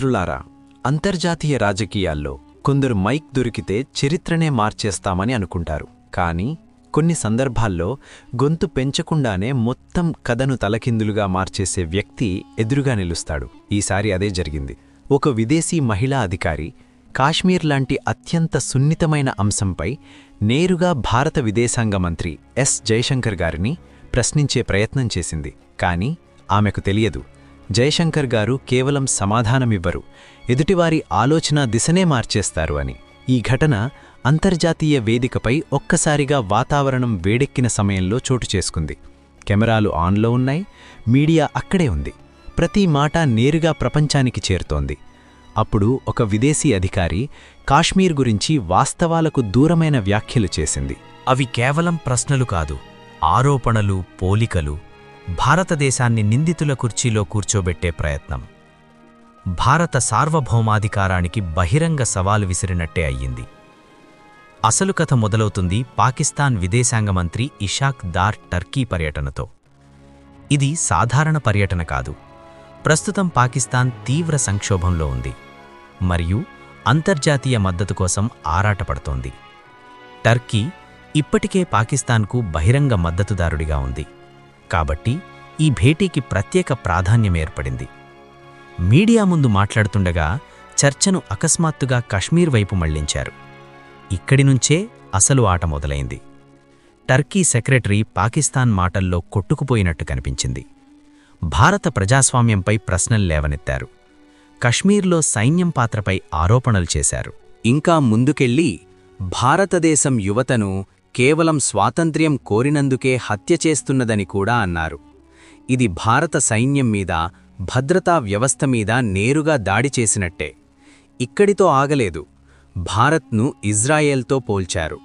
మిత్రులారా అంతర్జాతీయ రాజకీయాల్లో కొందరు మైక్ దొరికితే చరిత్రనే మార్చేస్తామని అనుకుంటారు. కానీ కొన్ని సందర్భాల్లో గొంతు పెంచకుండానే మొత్తం కథను తలకిందులుగా మార్చేసే వ్యక్తి ఎదురుగా నిలుస్తాడు. ఈసారి అదే జరిగింది. ఒక విదేశీ మహిళా అధికారి కాశ్మీర్ లాంటి అత్యంత సున్నితమైన అంశంపై నేరుగా భారత విదేశాంగ మంత్రి ఎస్. జయశంకర్ గారిని ప్రశ్నించే ప్రయత్నం చేసింది. కానీ ఆమెకు తెలియదు. జయశంకర్ గారు కేవలం సమాధానమివ్వరు. ఎదుటివారి ఆలోచన దిశనే మార్చేస్తారు అని. ఈ ఘటన అంతర్జాతీయ వేదికపై ఒక్కసారిగా వాతావరణం వేడెక్కిన సమయంలో చోటు చేసుకుంది. కెమెరాలు ఆన్లో ఉన్నాయి. మీడియా అక్కడే ఉంది. ప్రతి మాట నేరుగా ప్రపంచానికి చేరుతోంది. అప్పుడు ఒక విదేశీ అధికారి కాశ్మీర్ గురించి వాస్తవాలకు దూరమైన వ్యాఖ్యలు చేసింది. అవి కేవలం ప్రశ్నలు కాదు. ఆరోపణలు పోలికలు భారతదేశాన్ని నిందితుల కుర్చీలో కూర్చోబెట్టే ప్రయత్నం. భారత సార్వభౌమాధికారానికి బహిరంగ సవాలు విసిరినట్టే అయ్యింది. అసలు కథ మొదలవుతుంది పాకిస్తాన్ విదేశాంగ మంత్రి ఇషాక్ దార్ టర్కీ పర్యటనతో. ఇది సాధారణ పర్యటన కాదు. ప్రస్తుతం పాకిస్తాన్ తీవ్ర సంక్షోభంలో ఉంది. మరియు అంతర్జాతీయ మద్దతు కోసం ఆరాటపడుతోంది. టర్కీ ఇప్పటికే పాకిస్తాన్కు బహిరంగ మద్దతుదారుడిగా ఉంది. కాబట్టి ఈ భేటీకి ప్రత్యేక ప్రాధాన్యం ఏర్పడింది. మీడియా ముందు మాట్లాడుతుండగా చర్చను అకస్మాత్తుగా కశ్మీర్ వైపు మళ్ళించారు. ఇక్కడి నుంచే అసలు ఆట మొదలైంది. టర్కీ సెక్రటరీ పాకిస్తాన్ మాటల్లో కొట్టుకుపోయినట్టు కనిపించింది. భారత ప్రజాస్వామ్యంపై ప్రశ్నలు లేవనెత్తారు. కశ్మీర్లో సైన్యం పాత్రపై ఆరోపణలు చేశారు. ఇంకా ముందుకెళ్ళి భారతదేశం యువతను కేవలం స్వాతంత్ర్యం కోరినందుకే హత్య చేస్తున్నదని కూడా అన్నారు. ఇది భారత సైన్యం మీద భద్రతా వ్యవస్థ మీద నేరుగా దాడి చేసినట్టే. ఇక్కడితో ఆగలేదు. భారత్ను ఇజ్రాయెల్తో పోల్చారు.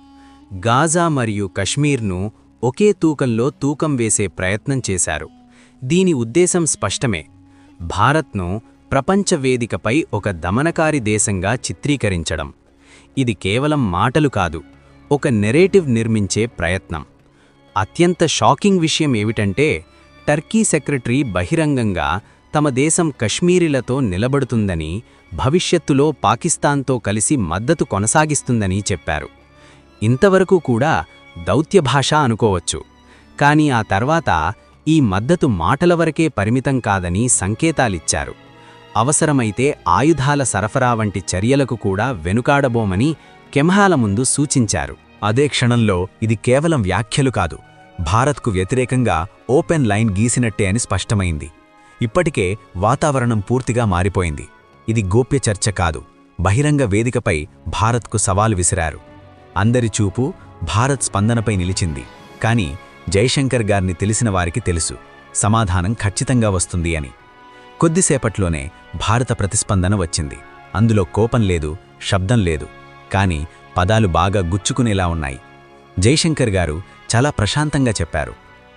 గాజా మరియు కశ్మీర్ను ఒకే తూకంలో తూకం వేసే ప్రయత్నం చేశారు. దీని ఉద్దేశం స్పష్టమే. భారత్ను ప్రపంచ వేదికపై ఒక దమనకారి దేశంగా చిత్రీకరించడం. ఇది కేవలం మాటలు కాదు ఒక నెరేటివ్ నిర్మించే ప్రయత్నం. అత్యంత షాకింగ్ విషయం ఏమిటంటే టర్కీ సెక్రటరీ బహిరంగంగా తమ దేశం కశ్మీరీలతో నిలబడుతుందని భవిష్యత్తులో పాకిస్తాన్తో కలిసి మద్దతు కొనసాగిస్తుందని చెప్పారు. ఇంతవరకు కూడా దౌత్యభాష అనుకోవచ్చు. కానీ ఆ తర్వాత ఈ మద్దతు మాటల వరకే పరిమితం కాదని సంకేతాలిచ్చారు. అవసరమైతే ఆయుధాల సరఫరా వంటి చర్యలకు కూడా వెనుకాడబోమని కెమ్హాల ముందు సూచించారు. అదే క్షణంలో ఇది కేవలం వ్యాఖ్యలు కాదు. భారత్కు వ్యతిరేకంగా ఓపెన్ లైన్ గీసినట్టే అని స్పష్టమైంది. ఇప్పటికే వాతావరణం పూర్తిగా మారిపోయింది. ఇది గోప్య చర్చ కాదు. బహిరంగ వేదికపై భారత్కు సవాలు విసిరారు. అందరి చూపు భారత్ స్పందనపై నిలిచింది. కాని జైశంకర్ గారిని తెలిసిన వారికి తెలుసు. సమాధానం ఖచ్చితంగా వస్తుంది అని. కొద్దిసేపట్లోనే భారత ప్రతిస్పందన వచ్చింది. అందులో కోపం లేదు శబ్దం లేదు. కాని పదాలు బాగా గుచ్చుకునేలా ఉన్నాయి. జైశంకర్ గారు చాలా ప్రశాంతంగా చెప్పారు.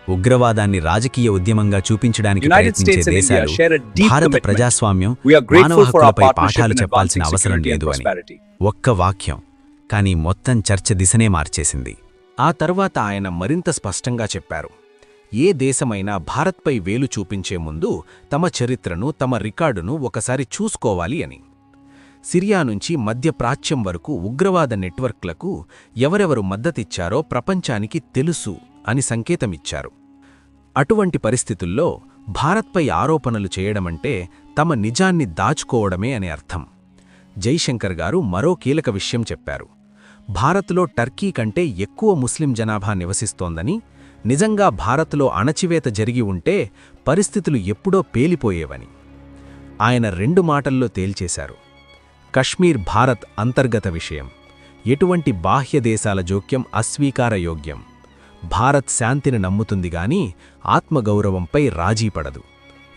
ఉగ్రవాదాన్ని రాజకీయ ఉద్యమంగా చూపించడానికి ప్రయత్నించే దేశాలు భారత. ప్రజాస్వామ్యం మానవ హక్కులపై పాఠాలు చెప్పాల్సిన అవసరం లేదు అని. ఒక్క వాక్యం. కానీ మొత్తం చర్చ దిశనే మార్చేసింది. ఆ తర్వాత ఆయన మరింత స్పష్టంగా చెప్పారు. ఏ దేశమైనా భారత్పై వేలు చూపించే ముందు తమ చరిత్రను తమ రికార్డును ఒకసారి చూసుకోవాలి అని. సిరియా నుంచి మధ్యప్రాచ్యం వరకు ఉగ్రవాద నెట్వర్క్లకు ఎవరెవరు మద్దతిచ్చారో ప్రపంచానికి తెలుసు అని సంకేతమిచ్చారు. అటువంటి పరిస్థితుల్లో భారత్పై ఆరోపణలు చేయడమంటే తమ నిజాన్ని దాచుకోవడమే అని అర్థం. జైశంకర్ గారు మరో కీలక విషయం చెప్పారు. భారత్లో టర్కీ కంటే ఎక్కువ ముస్లిం జనాభా నివసిస్తోందని నిజంగా భారత్లో అణచివేత జరిగి ఉంటే పరిస్థితులు ఎప్పుడో పేలిపోయేవని. ఆయన రెండు మాటల్లో తేల్చేశారు. కశ్మీర్ భారత్ అంతర్గత విషయం. ఎటువంటి బాహ్య దేశాల జోక్యం అస్వీకారయోగ్యం భారత్ శాంతిని నమ్ముతుంది గాని ఆత్మగౌరవంపై రాజీపడదు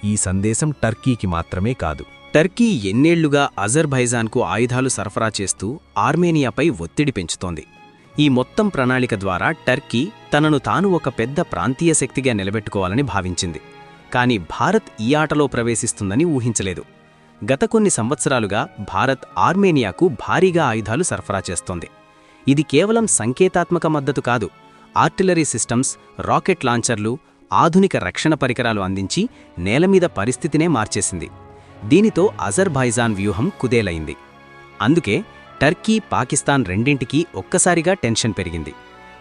ఈ సందేశం టర్కీకి మాత్రమే కాదు. టర్కీ ఎన్నేళ్ళుగా అజర్బైజాన్కు ఆయుధాలు సరఫరా చేస్తూ ఆర్మేనియాపై ఒత్తిడి పెంచుతోంది. ఈ మొత్తం ప్రణాళిక ద్వారా టర్కీ తనను తాను ఒక పెద్ద ప్రాంతీయ శక్తిగా నిలబెట్టుకోవాలని భావించింది. కానీ భారత్ ఈ ఆటలో ప్రవేశిస్తుందని ఊహించలేదు. గత కొన్ని సంవత్సరాలుగా భారత్ ఆర్మేనియాకు భారీగా ఆయుధాలు సరఫరా చేస్తోంది. ఇది కేవలం సంకేతాత్మక మద్దతు కాదు ఆర్టిలరీ సిస్టమ్స్ రాకెట్ లాంచర్లు ఆధునిక రక్షణ పరికరాలు అందించి నేలమీద పరిస్థితినే మార్చేసింది. దీనితో అజర్బైజాన్ వ్యూహం కుదేలైంది. అందుకే టర్కీ పాకిస్తాన్ రెండింటికీ ఒక్కసారిగా టెన్షన్ పెరిగింది.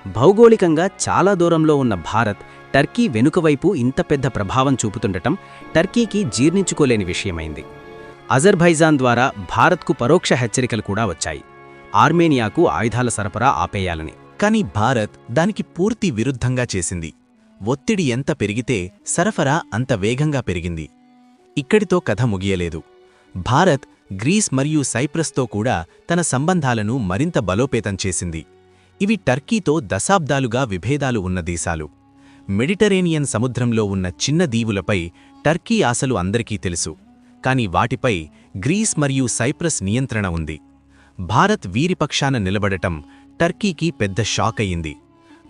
భౌగోళికంగా చాలా దూరంలో ఉన్న భారత్ టర్కీ వెనుకవైపు ఇంత పెద్ద ప్రభావం చూపుతుండటం టర్కీకి జీర్ణించుకోలేని విషయమైంది. అజర్బైజాన్ ద్వారా భారత్కు పరోక్ష హెచ్చరికలు కూడా వచ్చాయి. ఆర్మేనియాకు ఆయుధాల సరఫరా ఆపేయాలని. కానీ భారత్ దానికి పూర్తి విరుద్ధంగా చేసింది. ఒత్తిడి ఎంత పెరిగితే సరఫరా అంత వేగంగా పెరిగింది. ఇక్కడితో కథ ముగియలేదు. భారత్ గ్రీస్ మరియు సైప్రస్తో కూడా తన సంబంధాలను మరింత బలోపేతం చేసింది. ఇవి టర్కీతో దశాబ్దాలుగా విభేదాలు ఉన్న దేశాలు. మెడిటరేనియన్ సముద్రంలో ఉన్న చిన్న దీవులపై టర్కీ ఆశలు అందరికీ తెలుసు. కాని వాటిపై గ్రీస్ మరియు సైప్రస్ నియంత్రణ ఉంది. భారత్ వీరిపక్షాన నిలబడటం టర్కీకి పెద్ద షాక్ అయింది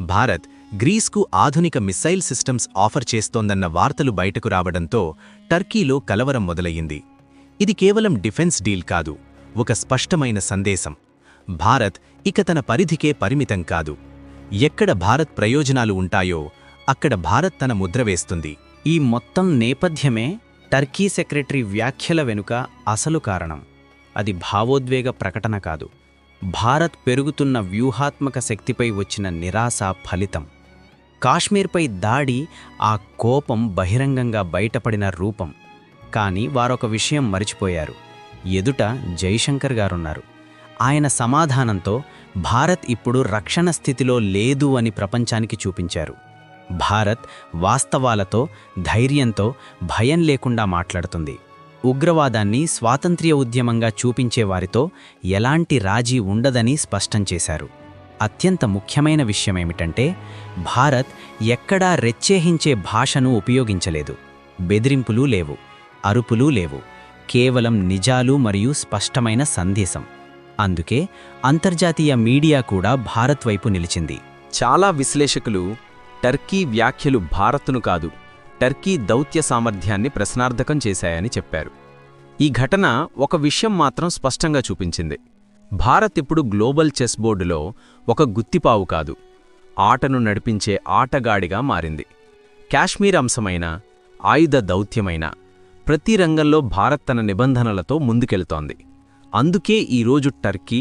భారత్ గ్రీస్కు ఆధునిక మిస్సైల్ సిస్టమ్స్ ఆఫర్ చేస్తోందన్న వార్తలు బయటకు రావడంతో టర్కీలో కలవరం మొదలయ్యింది. ఇది కేవలం డిఫెన్స్ డీల్ కాదు ఒక స్పష్టమైన సందేశం. భారత్ ఇక తన పరిధికే పరిమితం కాదు. ఎక్కడ భారత్ ప్రయోజనాలు ఉంటాయో అక్కడ భారత్ తన ముద్ర వేస్తుంది. ఈ మొత్తం నేపథ్యమే టర్కీ సెక్రటరీ వ్యాఖ్యల వెనుక అసలు కారణం. అది భావోద్వేగ ప్రకటన కాదు. భారత్ పెరుగుతున్న వ్యూహాత్మక శక్తిపై వచ్చిన నిరాశ ఫలితం. కాశ్మీర్పై దాడి ఆ కోపం బహిరంగంగా బయటపడిన రూపం. కానీ వారొక విషయం మరిచిపోయారు. ఎదుట జైశంకర్ గారున్నారు. ఆయన సమాధానంతో భారత్ ఇప్పుడు రక్షణ స్థితిలో లేదు అని ప్రపంచానికి చూపించారు. భారత్ వాస్తవాలతో ధైర్యంతో భయం లేకుండా మాట్లాడుతుంది. ఉగ్రవాదాన్ని స్వాతంత్ర్య ఉద్యమంగా చూపించే వారితో ఎలాంటి రాజీ ఉండదని స్పష్టం చేశారు. అత్యంత ముఖ్యమైన విషయమేమిటంటే భారత్ ఎక్కడా రెచ్చేహించే భాషను ఉపయోగించలేదు. బెదిరింపులు లేవు అరుపులు లేవు కేవలం నిజాలు మరియు స్పష్టమైన సందేశం. అందుకే అంతర్జాతీయ మీడియా కూడా భారత్ వైపు నిలిచింది. చాలా విశ్లేషకులు టర్కీ వ్యాఖ్యలు భారత్ను కాదు టర్కీ దౌత్య సామర్థ్యాన్ని ప్రశ్నార్థకం చేశాయని చెప్పారు. ఈ ఘటన ఒక విషయం మాత్రం స్పష్టంగా చూపించింది. భారత్ ఇప్పుడు గ్లోబల్ చెస్ బోర్డులో ఒక గుత్తిపావు కాదు ఆటను నడిపించే ఆటగాడిగా మారింది. కాశ్మీర్ అంశమైన ఆయుధ దౌత్యమైన ప్రతి రంగంలో భారత్ తన నిబంధనలతో ముందుకెళ్తోంది. అందుకే ఈరోజు టర్కీ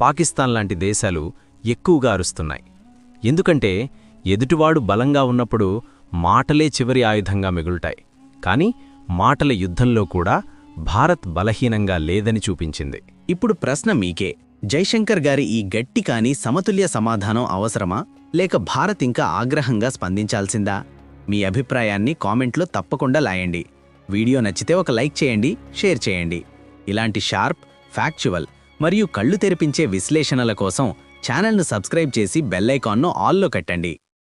పాకిస్తాన్ లాంటి దేశాలు ఎక్కువగా అరుస్తున్నాయి. ఎందుకంటే ఎదుటివాడు బలంగా ఉన్నప్పుడు మాటలే చివరి ఆయుధంగా మిగులుతాయి. కానీ మాటల యుద్ధంలో కూడా భారత్ బలహీనంగా లేదని చూపించింది. ఇప్పుడు ప్రశ్న మీకే. జైశంకర్ గారి ఈ గట్టి కాని సమతుల్య సమాధానం అవసరమా? లేక భారత్ ఇంకా ఆగ్రహంగా స్పందించాల్సిందా? మీ అభిప్రాయాన్ని కామెంట్లో తప్పకుండా లాయండి. వీడియో నచ్చితే ఒక లైక్ చేయండి షేర్ చేయండి. ఇలాంటి షార్ప్ ఫ్యాక్చువల్ మరియు కళ్ళు తెరిపించే విశ్లేషణల కోసం ఛానల్ను సబ్స్క్రైబ్ చేసి బెల్లైకాన్ను ఆల్లో కట్టండి.